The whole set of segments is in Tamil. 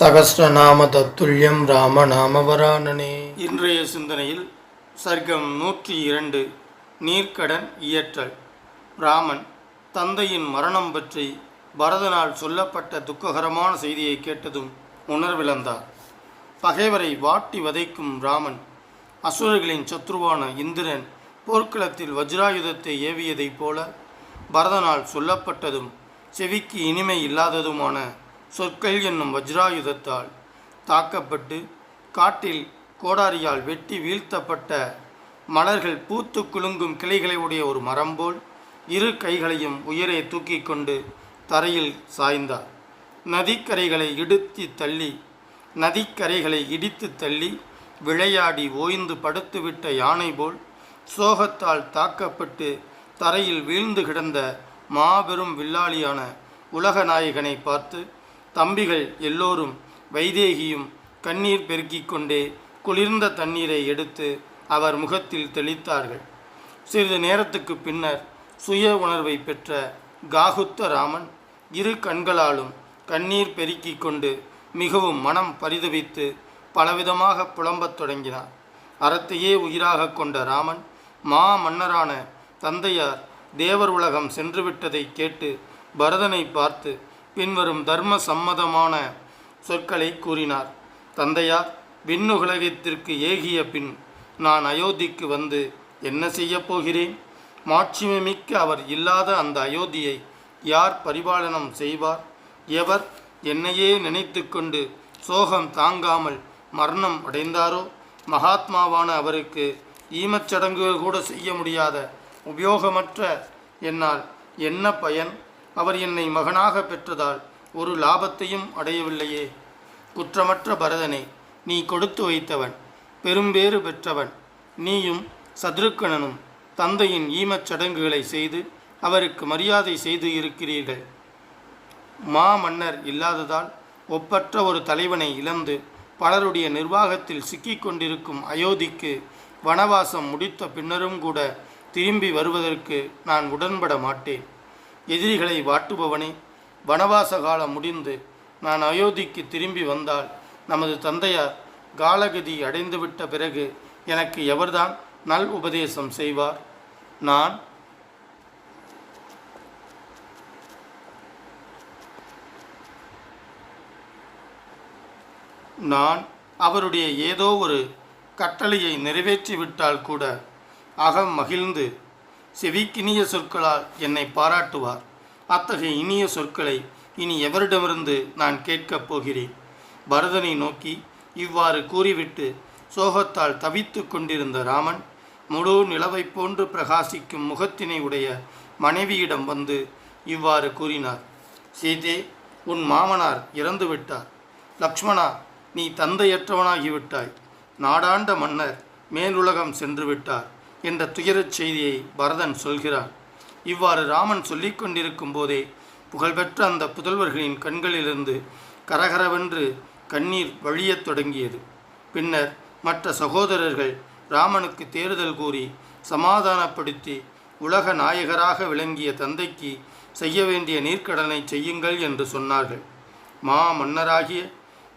சகஸ்ரநாம தத்துல்யம் ராம நாம இன்றைய சிந்தனையில் சர்க்கம் நூற்றி இரண்டு நீர்க்கடன் இயற்றல். ராமன் தந்தையின் மரணம் பற்றி பரதனால் சொல்லப்பட்ட துக்ககரமான செய்தியை கேட்டதும் உணர்விழந்தார். பகைவரை வாட்டி வதைக்கும் ராமன் அசுரர்களின் சத்ருவான இந்திரன் போர்க்களத்தில் வஜ்ராயுதத்தை ஏவியதைப் போல பரதனால் சொல்லப்பட்டதும் செவிக்கு இனிமை இல்லாததுமான சொற்கள் என்னும் வஜ்ராயுதத்தால் தாக்கப்பட்டு காட்டில் கோடாரியால் வெட்டி வீழ்த்தப்பட்ட மலர்கள் பூத்து குலுங்கும் கிளைகளை உடைய ஒரு மரம் போல் இரு கைகளையும் உயரே தூக்கி கொண்டு தரையில் சாய்ந்தார். நதிக்கரைகளை இடுத்தி தள்ளி நதிக்கரைகளை இடித்து தள்ளி விளையாடி ஓய்ந்து படுத்துவிட்ட யானை போல் சோகத்தால் தாக்கப்பட்டு தரையில் வீழ்ந்து கிடந்த மாபெரும் வில்லாளியான உலகநாயகனை பார்த்து தம்பிகள் எல்லோரும் வைதேகியும் கண்ணீர் பெருக்கிக் கொண்டே குளிர்ந்த தண்ணீரை எடுத்து அவர் முகத்தில் தெளித்தார்கள். சிறிது நேரத்துக்கு பின்னர் சுய உணர்வை பெற்ற காகுத்த ராமன் இரு கண்களாலும் கண்ணீர் பெருக்கிக் கொண்டு மிகவும் மனம் பரிதவித்து பலவிதமாக புலம்பத் தொடங்கினார். அறத்தையே உயிராக கொண்ட ராமன் மா மன்னரான தந்தையார் தேவர் உலகம் சென்றுவிட்டதை கேட்டு பரதனை பார்த்து பின்வரும் தர்ம சம்மதமான சொற்களை கூறினார். தந்தையார் விண்ணுலகத்திற்கு ஏகிய பின் நான் அயோத்திக்கு வந்து என்ன செய்யப் போகிறேன்? மாட்சிமைமிக்க அவர் இல்லாத அந்த அயோத்தியை யார் பரிபாலனம் செய்வார்? எவர் என்னையே நினைத்து கொண்டு சோகம் தாங்காமல் மரணம் அடைந்தாரோ? மகாத்மாவான அவருக்கு ஈமச்சடங்குகள் கூட செய்ய முடியாத உபயோகமற்ற என்னால் என்ன பயன்? அவர் என்னை மகனாக பெற்றதால் ஒரு லாபத்தையும் அடையவில்லையே. குற்றமற்ற பரதனை நீ கொடுத்து வைத்தவன் பெரும்பேறு பெற்றவன். நீயும் சத்ருக்கணனும் தந்தையின் ஈமச் சடங்குகளை செய்து அவருக்கு மரியாதை செய்து இருக்கிறீர்கள். மா மன்னர் இல்லாததால் ஒப்பற்ற ஒரு தலைவனை இழந்து பலருடைய நிர்வாகத்தில் சிக்கிக் கொண்டிருக்கும் அயோத்திக்கு வனவாசம் முடித்த பின்னரும் கூட திரும்பி வருவதற்கு நான் உடன்பட மாட்டேன். எதிரிகளை வாட்டுபவனே வனவாச காலம் முடிந்து நான் அயோத்திக்கு திரும்பி வந்தால் நமது தந்தையார் காலகதி அடைந்துவிட்ட பிறகு எனக்கு எவர்தான் நல் உபதேசம் செய்வார்? நான் நான் அவருடைய ஏதோ ஒரு கட்டளையை நிறைவேற்றிவிட்டால் கூட அகம் மகிழ்ந்து செவிக்கினிய சொற்களால் என்னை பாராட்டுவார். அத்தகைய இனிய சொற்களை இனி எவரிடமிருந்து நான் கேட்கப் போகிறேன்? பரதனை நோக்கி இவ்வாறு கூறிவிட்டு சோகத்தால் தவித்து கொண்டிருந்த ராமன் முழு நிலவைப் போன்று பிரகாசிக்கும் முகத்தினை உடைய மனைவியிடம் வந்து இவ்வாறு கூறினார். சீதே உன் மாமனார் இறந்து விட்டார். லக்ஷ்மணா நீ தந்தையற்றவனாகிவிட்டாய். நாடாண்ட மன்னர் மேலுலகம் சென்று விட்டார். என்ற துயரச் செய்தியை பரதன் சொல்கிறான் இவ்வாறு ராமன் சொல்லிக் கொண்டிருக்கும் போதே புகழ்பெற்ற அந்த புதல்வர்களின் கண்களிலிருந்து கரகரவென்று கண்ணீர் வழியத் தொடங்கியது. பின்னர் மற்ற சகோதரர்கள் ராமனுக்கு தேறுதல் கூறி சமாதானப்படுத்தி உலக நாயகராக விளங்கிய தந்தைக்கு செய்ய வேண்டிய நீர்க்கடனை செய்யுங்கள் என்று சொன்னார்கள். மா மன்னராகிய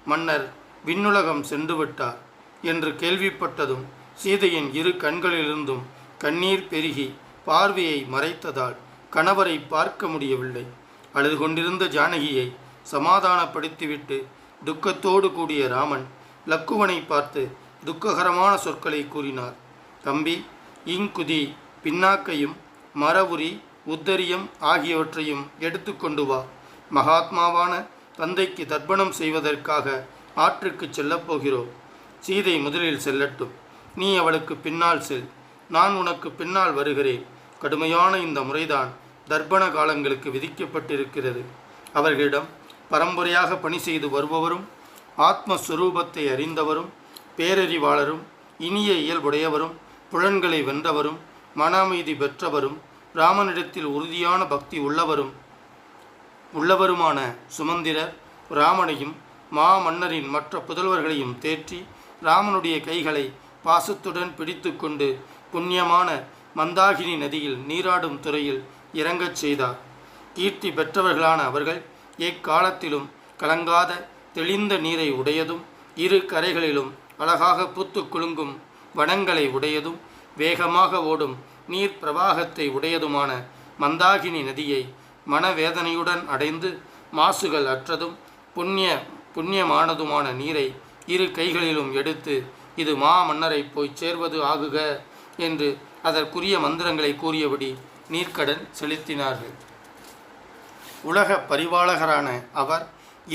மன்னர் விண்ணுலகம் சென்று விட்டார் என்று கேள்விப்பட்டதும் சீதையின் இரு கண்களிலிருந்தும் கண்ணீர் பெருகி பார்வையை மறைத்ததால் கணவரை பார்க்க முடியவில்லை. அழுது கொண்டிருந்த ஜானகியை சமாதானப்படுத்திவிட்டு துக்கத்தோடு கூடிய ராமன் லக்குவனை பார்த்து துக்ககரமான சொற்களை கூறினார். தம்பி இங்குதி பின்னாக்கையும் மரவுரி உத்தரியம் ஆகியவற்றையும் எடுத்துக்கொண்டு வா. மகாத்மாவான தந்தைக்கு தர்ப்பணம் செய்வதற்காக ஆற்றுக்கு செல்லப் போகிறோம். சீதை முதலில் செல்லட்டும். நீ அவளுக்கு பின்னால் செல். நான் உனக்கு பின்னால் வருகிறேன். கடுமையான இந்த முறைதான் தர்ப்பண காலங்களுக்கு விதிக்கப்பட்டிருக்கிறது. அவர்களிடம் பரம்பரையாக பணி செய்து வருபவரும் ஆத்மஸ்வரூபத்தை அறிந்தவரும் பேரறிவாளரும் இனிய இயல்புடையவரும் புலன்களை வென்றவரும் மன அமைதி பெற்றவரும் ராமனிடத்தில் உறுதியான பக்தி உள்ளவரும் உள்ளவருமான சுமந்திரர் ராமனையும் மாமன்னரின் மற்ற புதல்வர்களையும் தேற்றி ராமனுடைய கைகளை பாசத்துடன் பிடித்துக்கொண்டு புண்ணியமான மந்தாகினி நதியில் நீராடும் துறையில் இறங்கச் செய்தார். கீர்த்தி பெற்றவர்களான அவர்கள் எக்காலத்திலும் கலங்காத தெளிந்த நீரை உடையதும் இரு கரைகளிலும் அழகாக பூத்து குலுங்கும் வனங்களை உடையதும் வேகமாக ஓடும் நீர் பிரவாகத்தை உடையதுமான மந்தாகினி நதியை மனவேதனையுடன் அடைந்து மாசுகள் அற்றதும் புண்ணிய புண்ணியமானதுமான நீரை இரு கைகளிலும் எடுத்து இது மா மன்னரை போய் சேர்வது ஆகுக என்று அதற்குரிய மந்திரங்களை கூறியபடி நீர்க்கடன் செலுத்தினார்கள். உலக பரிபாலகரான அவர்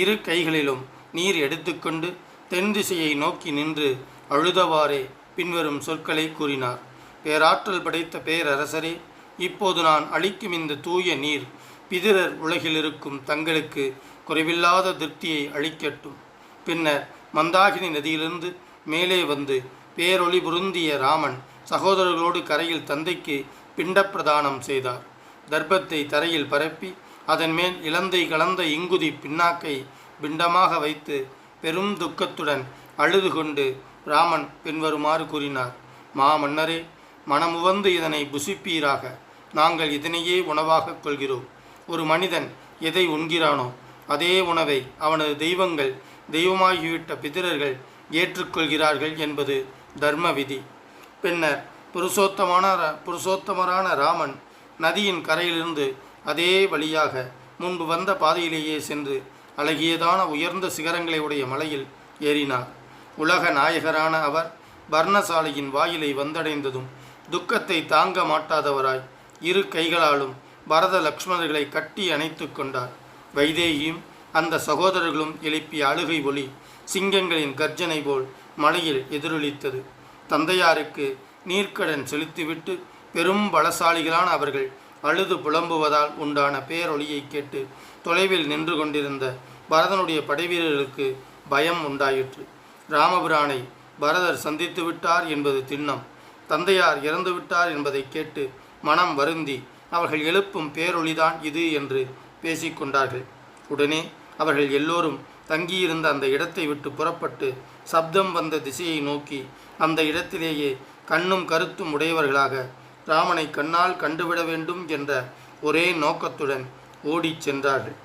இரு கைகளிலும் நீர் எடுத்துக்கொண்டு தென் திசையை நோக்கி நின்று அழுதவாறே பின்வரும் சொற்களை கூறினார். பேராற்றல் படைத்த பேரரசரே இப்போது நான் அளிக்கும் இந்த தூய நீர் பிதிரர் உலகிலிருக்கும் தங்களுக்கு குறைவில்லாத திருப்தியை அளிக்கட்டும். பின்னர் மந்தாகினி நதியிலிருந்து மேலே வந்து பேரொளி புருந்திய ராமன் சகோதரர்களோடு கரையில் தந்தைக்கு பிண்டப்பிரதானம் செய்தார். தர்ப்பத்தை தரையில் பரப்பி அதன் மேல் இலந்தை கலந்த இங்குதி பின்னாக்கை பிண்டமாக வைத்து பெரும் துக்கத்துடன் அழுது கொண்டு ராமன் பின்வருமாறு கூறினார் மாமன்னரே மனமுவந்து இதனை புசிப்பீராக. நாங்கள் இதனையே உணவாக கொள்கிறோம். ஒரு மனிதன் எதை உண்கிறானோ அதே உணவை அவனது தெய்வங்கள் தெய்வமாகிவிட்ட பிதிரர்கள் ஏற்றுக்கொள்கிறார்கள் என்பது தர்ம விதி பின்னர் புருஷோத்தமான புருஷோத்தமரான ராமன் நதியின் கரையிலிருந்து அதே வழியாக முன்பு வந்த பாதையிலேயே சென்று அழகியதான உயர்ந்த சிகரங்களை உடைய மலையில் ஏறினார். உலக நாயகரான அவர் பர்ணசாலையின் வாயிலை வந்தடைந்ததும் துக்கத்தை தாங்க மாட்டாதவராய் இரு கைகளாலும் பரத லக்ஷ்மணர்களை கட்டி அணைத்து கொண்டார். வைதேகியும் அந்த சகோதரர்களும் எழுப்பிய அழுகை ஒளி சிங்கங்களின் கர்ஜனை போல் மலையில் எதிரொலித்தது. தந்தையாருக்கு நீர்க்கடன் செலுத்திவிட்டு பெரும் பலசாலிகளான அவர்கள் அழுது புலம்புவதால் உண்டான பேரொளியை கேட்டு தொலைவில் நின்று கொண்டிருந்த பரதனுடைய படைவீரர்களுக்கு பயம் உண்டாயிற்று. ராமபுரானை பரதர் சந்தித்து விட்டார் என்பது திண்ணம். தந்தையார் இறந்து விட்டார் என்பதை கேட்டு மனம் வருந்தி அவர்கள் எழுப்பும் பேரொழிதான் இது என்று பேசிக்கொண்டார்கள் உடனே அவர்கள் எல்லோரும் தங்கியிருந்த அந்த இடத்தை விட்டு புறப்பட்டு சப்தம் வந்த திசையை நோக்கி அந்த இடத்திலேயே கண்ணும் கருத்தும் உடையவர்களாக ராமனை கண்ணால் கண்டுவிட வேண்டும் என்ற ஒரே நோக்கத்துடன் ஓடிச் சென்றார்கள்.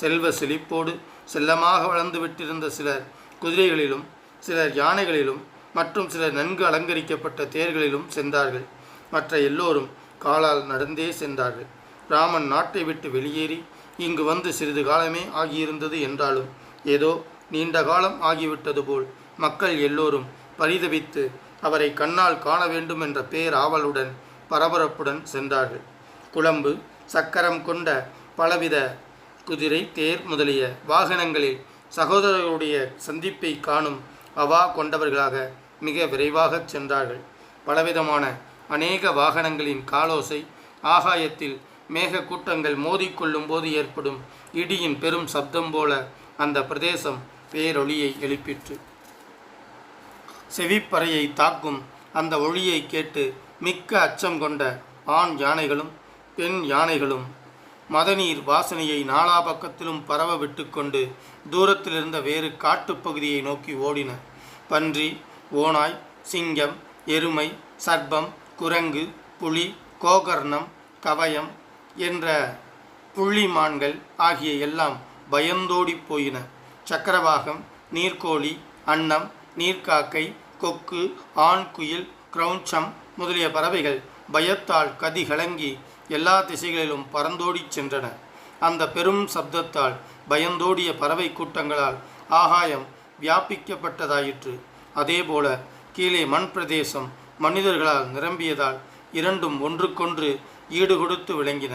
செல்வ செழிப்போடு செல்லமாக வளர்ந்து விட்டிருந்த சிலர் குதிரைகளிலும் சிலர் யானைகளிலும் மற்றும் சிலர் நன்கு அலங்கரிக்கப்பட்ட தேர்களிலும் சென்றார்கள். மற்ற எல்லோரும் காலால் நடந்தே சென்றார்கள். ராமன் நாட்டை விட்டு வெளியேறி இங்கு வந்து சிறிது காலமே ஆகியிருந்தது என்றாலும் ஏதோ நீண்ட காலம் ஆகிவிட்டது போல் மக்கள் எல்லோரும் பரிதவித்து அவரை கண்ணால் காண வேண்டும் என்ற பேராவலுடன் பரபரப்புடன் சென்றார்கள். குழம்பு சக்கரம் கொண்ட பலவித குதிரை தேர் முதலிய வாகனங்களில் சகோதரர்களுடைய சந்திப்பை காணும் அவா கொண்டவர்களாக மிக விரைவாக சென்றார்கள். பலவிதமான அநேக வாகனங்களின் காலோசை ஆகாயத்தில் மேக கூட்டங்கள் மோதிக்கொள்ளும் போது ஏற்படும் இடியின் பெரும் சப்தம் போல அந்த பிரதேசம் பேரொளியை எழுப்பிற்று. செவிப்பறையை தாக்கும் அந்த ஒளியை கேட்டு மிக்க அச்சம் கொண்ட ஆண் யானைகளும் பெண் யானைகளும் மதநீர் வாசனையை நாலா பக்கத்திலும் பரவ விட்டுக்கொண்டு தூரத்தில் இருந்த வேறு காட்டுப்பகுதியை நோக்கி ஓடின. பன்றி ஓநாய் சிங்கம் எருமை சர்ப்பம் குரங்கு புலி கோகர்ணம் கவயம் என்ற புள்ளிமான்கள் ஆகிய எல்லாம் பயந்தோடி போயின. சக்கரவாகம் நீர்க்கோழி அன்னம் நீர்க்காக்கை கொக்கு ஆண் குயில் கிரௌஞ்சம் முதலிய பறவைகள் பயத்தால் கதி கலங்கி எல்லா திசைகளிலும் பறந்தோடிச் சென்றன. அந்த பெரும் சப்தத்தால் பயந்தோடிய பறவை கூட்டங்களால் ஆகாயம் வியாபிக்கப்பட்டதாயிற்று. அதேபோல கீழே மண் பிரதேசம் மனிதர்களால் நிரம்பியதால் இரண்டும் ஒன்றுக்கொன்று ஈடுகொடுத்து விளங்கின.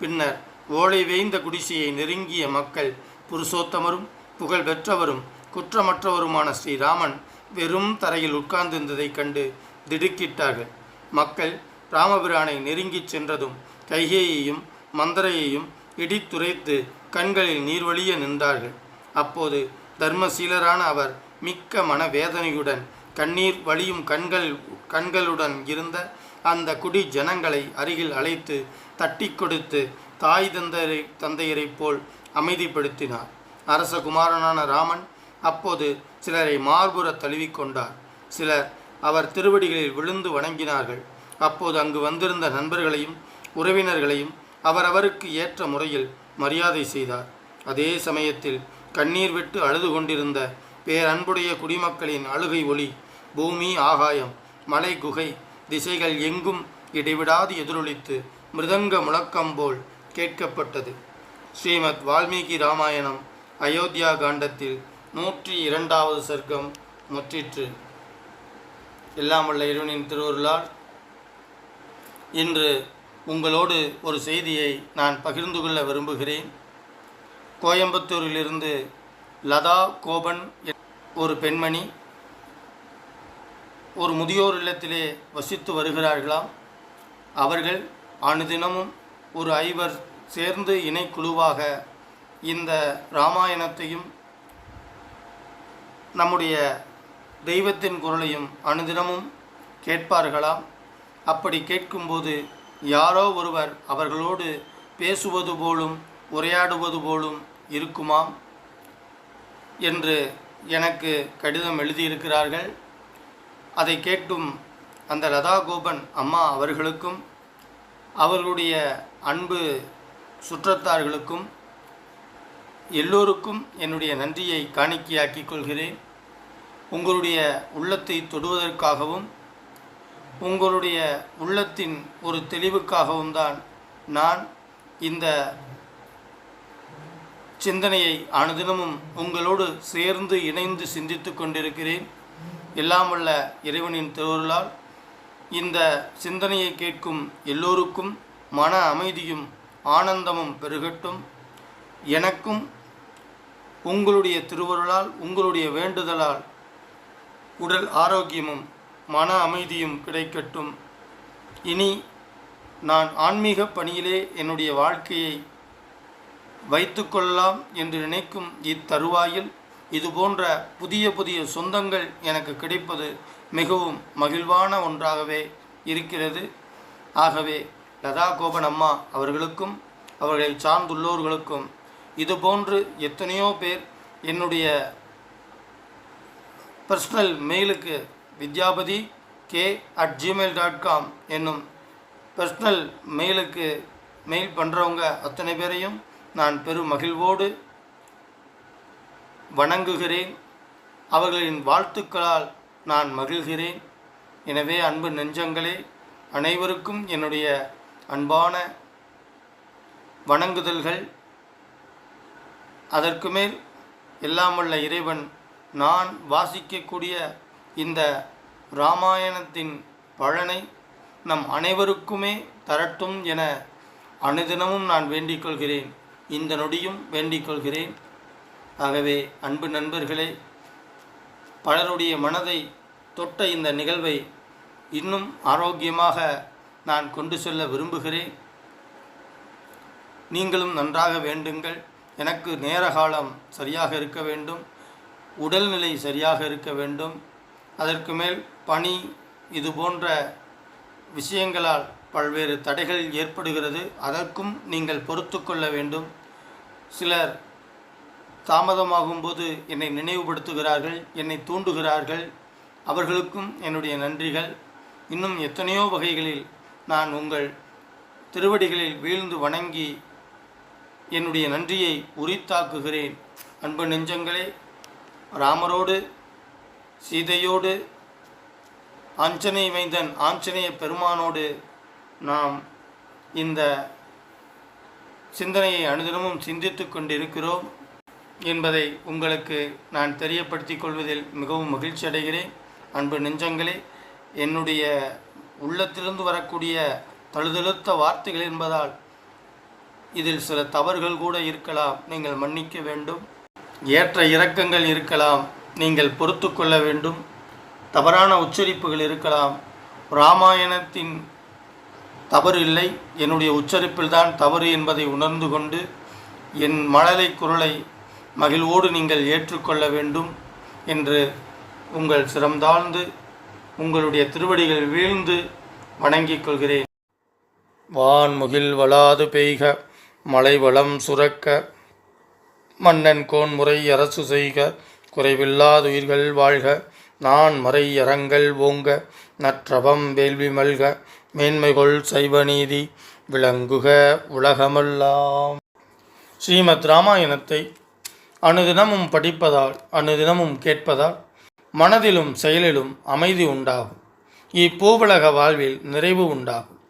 பின்னர் ஓலை வேய்ந்த குடிசையை நெருங்கிய மக்கள் புருஷோத்தமரும் புகழ் பெற்றவரும் குற்றமற்றவருமான ஸ்ரீராமன் வெறும் தரையில் உட்கார்ந்திருந்ததைக் கண்டு திடுக்கிட்டார்கள். மக்கள் ராமபிரானை நெருங்கிச் சென்றதும் கைகேயையும் மந்தரையையும் இடித்துரைத்து கண்களில் நீர்வழிய நின்றார்கள். அப்போது தர்மசீலரான அவர் மிக்க மனவேதனையுடன் கண்ணீர் வழியும் கண்கள் கண்களுடன் இருந்த அந்த குடி ஜனங்களை அருகில் அழைத்து தட்டி கொடுத்து தாய் தந்தையரை தந்தையரைப் போல் அமைதிப்படுத்தினார். அரச குமாரனான ராமன் அப்போது சிலரை மார்புற தழுவிக்கொண்டார் சிலர் அவர் திருவடிகளில் விழுந்து வணங்கினார்கள். அப்போது அங்கு வந்திருந்த நண்பர்களையும் உறவினர்களையும் அவரவருக்கு ஏற்ற முறையில் மரியாதை செய்தார். அதே சமயத்தில் கண்ணீர் விட்டு அழுது கொண்டிருந்த பேரன்புடைய குடிமக்களின் அழுகை ஒளி பூமி ஆகாயம் மலை குகை திசைகள் எங்கும் இடைவிடாது எதிரொலித்து மிருதங்க முழக்கம் போல் கேட்கப்பட்டது. ஸ்ரீமத் வால்மீகி ராமாயணம் அயோத்தியா காண்டத்தில் நூற்றி இரண்டாவது சர்க்கம் முற்றிற்று. எல்லாம் உள்ள இருவனின் திருவருளால் இன்று உங்களோடு ஒரு செய்தியை நான் பகிர்ந்து கொள்ள விரும்புகிறேன். கோயம்புத்தூரிலிருந்து லதா கோபன் ஒரு பெண்மணி ஒரு முதியோர் இல்லத்திலே வசித்து வருகிறார்களாம். அவர்கள் அனுதினமும் ஒரு ஐவர் சேர்ந்து இணைக்குழுவாக இந்த ராமாயணத்தையும் நம்முடைய தெய்வத்தின் குரலையும் அனுதினமும் கேட்பார்களாம் அப்படி கேட்கும்போது யாரோ ஒருவர் அவர்களோடு பேசுவது போலும் உரையாடுவது போலும் இருக்குமாம் என்று எனக்கு கடிதம் எழுதியிருக்கிறார்கள். அதை கேட்டும் அந்த லதா கோபன் அம்மா அவர்களுக்கும் அவர்களுடைய அன்பு சுற்றத்தார்களுக்கும் எல்லோருக்கும் என்னுடைய நன்றியை காணிக்கையாக்கிக் கொள்கிறேன். உங்களுடைய உள்ளத்தை தொடுவதற்காகவும் உங்களுடைய உள்ளத்தின் ஒரு தெளிவுக்காகவும் தான் நான் இந்த சிந்தனையை அனுதினமும் உங்களோடு சேர்ந்து இணைந்து சிந்தித்து கொண்டிருக்கிறேன். எல்லாம் வல்ல இறைவனின் திருவருளால் இந்த சிந்தனையை கேட்கும் எல்லோருக்கும் மன அமைதியும் ஆனந்தமும் பெருகட்டும். எனக்கும் உங்களுடைய திருவருளால் உங்களுடைய வேண்டுதலால் உடல் ஆரோக்கியமும் மன அமைதியும் கிடைக்கட்டும். இனி நான் ஆன்மீக பணியிலே என்னுடைய வாழ்க்கையை வைத்துக்கொள்ளலாம் என்று நினைக்கும் இத்தருவாயில் இதுபோன்ற புதிய புதிய சொந்தங்கள் எனக்கு கிடைப்பது மிகவும் மகிழ்வான ஒன்றாகவே இருக்கிறது. ஆகவே லதா கோபன் அம்மா அவர்களுக்கும் அவர்களை சார்ந்துள்ளோர்களுக்கும் இதுபோன்று எத்தனையோ பேர் என்னுடைய பர்சனல் மெயிலுக்கு Vidyapathi K at Gmail dot com என்னும் பர்சனல் மெயிலுக்கு மெயில் பண்ணுறவங்க அத்தனை பேரையும் நான் பெரும் மகிழ்வோடு வணங்குகிறேன். அவர்களின் வாழ்த்துக்களால் நான் மகிழ்கிறேன். எனவே அன்பு நெஞ்சங்களே அனைவருக்கும் என்னுடைய அன்பான வணங்குதல்கள். அதற்கு மேல் எல்லாம் வல்ல இறைவன் நான் வாசிக்கக்கூடிய இந்த இராமாயணத்தின் பலனை நம் அனைவருக்குமே தரட்டும் என அனுதினமும் நான் வேண்டிக் கொள்கிறேன் இந்த நொடியும் வேண்டிக் கொள்கிறேன் ஆகவே அன்பு நண்பர்களே பலருடைய மனதை தொட்ட இந்த நிகழ்வை இன்னும் ஆரோக்கியமாக நான் கொண்டு செல்ல விரும்புகிறேன். நீங்களும் நன்றாக வேண்டுங்கள். எனக்கு நேர காலம் சரியாக இருக்க வேண்டும். உடல்நிலை சரியாக இருக்க வேண்டும். அதற்கு மேல் பணி இது போன்ற விஷயங்களால் பல்வேறு தடைகள் ஏற்படுகிறது. அதற்கும் நீங்கள் பொறுத்து கொள்ள வேண்டும். சிலர் தாமதமாகும்போது என்னை நினைவுபடுத்துகிறார்கள் என்னை தூண்டுகிறார்கள். அவர்களுக்கும் என்னுடைய நன்றிகள். இன்னும் எத்தனையோ வகைகளில் நான் உங்கள் திருவடிகளில் வீழ்ந்து வணங்கி என்னுடைய நன்றியை உரித்தாக்குகிறேன். அன்பு நெஞ்சங்களே ராமரோடு சீதையோடு ஆஞ்சநேய மைந்தன் ஆஞ்சநேய பெருமானோடு நாம் இந்த சிந்தனையை அனுதினமும் சிந்தித்து கொண்டிருக்கிறோம். என்பதை உங்களுக்கு நான் தெரியப்படுத்திக் கொள்வதில் மிகவும் மகிழ்ச்சி அடைகிறேன். அன்பு நெஞ்சங்களே என்னுடைய உள்ளத்திலிருந்து வரக்கூடிய தழுதழுத்த வார்த்தைகள் என்பதால் இதில் சில தவறுகள் கூட இருக்கலாம். நீங்கள் மன்னிக்க வேண்டும். ஏற்ற இறக்கங்கள் இருக்கலாம். நீங்கள் பொறுத்து கொள்ள வேண்டும். தவறான உச்சரிப்புகள் இருக்கலாம். ராமாயணத்தின் தவறு இல்லை. என்னுடைய உச்சரிப்பில்தான் தவறு என்பதை உணர்ந்து கொண்டு என் மழலை குரலை மகிழ்வோடு நீங்கள் ஏற்றுக்கொள்ள வேண்டும் என்று உங்கள் சிரம்தாழ்ந்து உங்களுடைய திருவடிகள் வீழ்ந்து வணங்கிக் கொள்கிறேன். வான்முகில் வளாது பெய்க மலைவளம் சுரக்க மன்னன் கோன்முறை அரசு செய்க குறைவில்லாத உயிர்கள் வாழ்க நான் மறை அறங்கள் ஓங்க நற்றவம் வேள்வி மல்க மேன்மைகொள் சைவநீதி விளங்குக உலகமெல்லாம். ஸ்ரீமத் ராமாயணத்தை அனுதினமும் படிப்பதால் அனுதினமும் கேட்பதால் மனதிலும் செயலிலும் அமைதி உண்டாகும். இப்பூவுலக வாழ்வில் நிறைவு உண்டாகும்.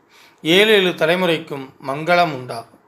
ஏழு ஏழு தலைமுறைக்கும் மங்களம் உண்டாகும்.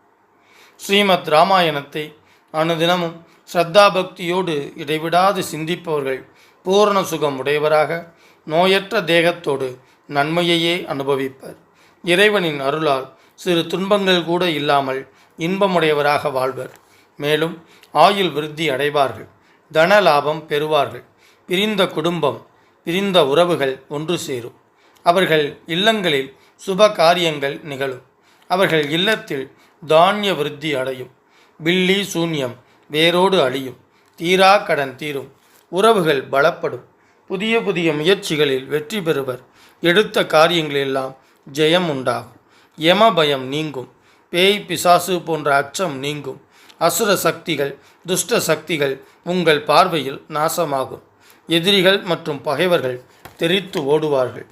ஸ்ரீமத் ராமாயணத்தை அனுதினமும் ஸ்ரத்தா பக்தியோடு இடைவிடாது சிந்திப்பவர்கள் பூரண சுகம் உடையவராக நோயற்ற தேகத்தோடு நன்மையையே அனுபவிப்பர். இறைவனின் அருளால் சிறு துன்பங்கள் கூட இல்லாமல் இன்பமுடையவராக வாழ்வர். மேலும் ஆயுள் விருத்தி அடைவார்கள். தன லாபம் பெறுவார்கள். பிரிந்த குடும்பம் பிரிந்த உறவுகள் ஒன்று சேரும். அவர்கள் இல்லங்களில் சுப காரியங்கள் நிகழும். அவர்கள் இல்லத்தில் தானிய விருத்தி அடையும். பில்லி சூன்யம் வேரோடு அழியும். தீரா கடன் தீரும். உறவுகள் பலப்படும். புதிய புதிய முயற்சிகளில் வெற்றி பெறுவர். எடுத்த காரியங்களெல்லாம் ஜெயம் உண்டாகும். யம பயம் நீங்கும். பேய் பிசாசு போன்ற அச்சம் நீங்கும். அசுர சக்திகள் துஷ்ட சக்திகள் உங்கள் பார்வையில் நாசமாகும். எதிரிகள் மற்றும் பகைவர்கள் தெரித்து ஓடுவார்கள்.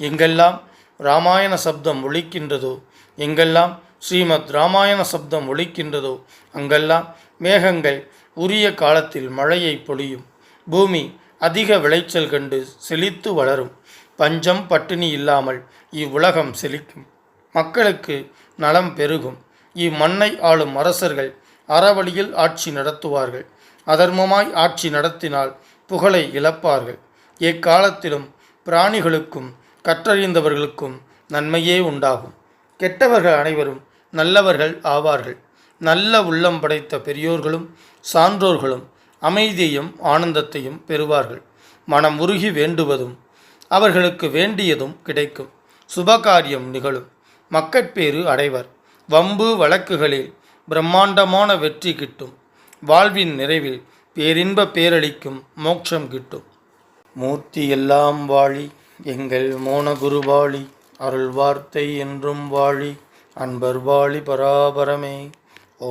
எங்கெல்லாம் ராமாயண சப்தம் ஒழிக்கின்றதோ எங்கெல்லாம் ஸ்ரீமத் ராமாயண சப்தம் ஒழிக்கின்றதோ அங்கெல்லாம் மேகங்கள் உரிய காலத்தில் மழையை பொழியும். பூமி அதிக விளைச்சல் கண்டு செழித்து வளரும். பஞ்சம் பட்டினி இல்லாமல் இவ்வுலகம் செழிக்கும். மக்களுக்கு நலம் பெருகும். இம்மண்ணை ஆளும் அரசர்கள் அறவழியில் ஆட்சி நடத்துவார்கள். அதர்மமாய் ஆட்சி நடத்தினால் புகழை இழப்பார்கள். எக்காலத்திலும் பிராணிகளுக்கும் கற்றறிந்தவர்களுக்கும் நன்மையே உண்டாகும். கெட்டவர்கள் அனைவரும் நல்லவர்கள் ஆவார்கள். நல்ல உள்ளம் படைத்த பெரியோர்களும் சான்றோர்களும் அமைதியையும் ஆனந்தத்தையும் பெறுவார்கள். மனம் உருகி வேண்டுவதும் அவர்களுக்கு வேண்டியதும் கிடைக்கும். சுபகாரியம் நிகழும். மக்கட்பேறு அடைவர். வம்பு வழக்குகளில் பிரம்மாண்டமான வெற்றி கிட்டும். வாழ்வின் நிறைவில் பேரின்ப பேரளிக்கும் மோட்சம் கிட்டும். மூர்த்தி எல்லாம் வாழி எங்கள் மோனகுருவாளி அருள் வார்த்தை என்றும் வாழி அன்பர் வாழி பராபரமே.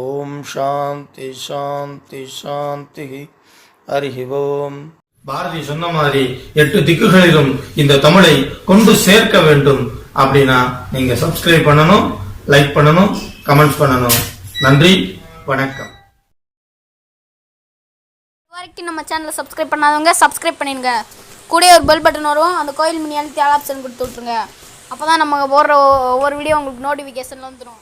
ஓம் சாந்தி சாந்தி சாந்தி. ஹரி ஓம் பாரதி சொன்ன மாதிரி எட்டு திக்குகளிலும் இந்த தமிழை கொண்டு சேர்க்க வேண்டும். அப்படின்னா நீங்க சப்ஸ்கிரைப் பண்ணணும் லைக் பண்ணணும் கமெண்ட்ஸ் பண்ணணும். நன்றி வணக்கம். வரைக்கும் நம்ம சேனலை சப்ஸ்கிரைப் பண்ணாதவங்க சப்ஸ்கிரைப் பண்ணிடுங்க கூட ஒரு பெல் பட்டன் வரும் அந்த கோயில் மணி அழுத்தி ஆல் ஆப்ஷன் கொடுத்து விட்ருங்க அப்போ தான் நம்ம போடுற ஒவ்வொரு வீடியோ உங்களுக்கு நோட்டிஃபிகேஷனில் வந்துடும்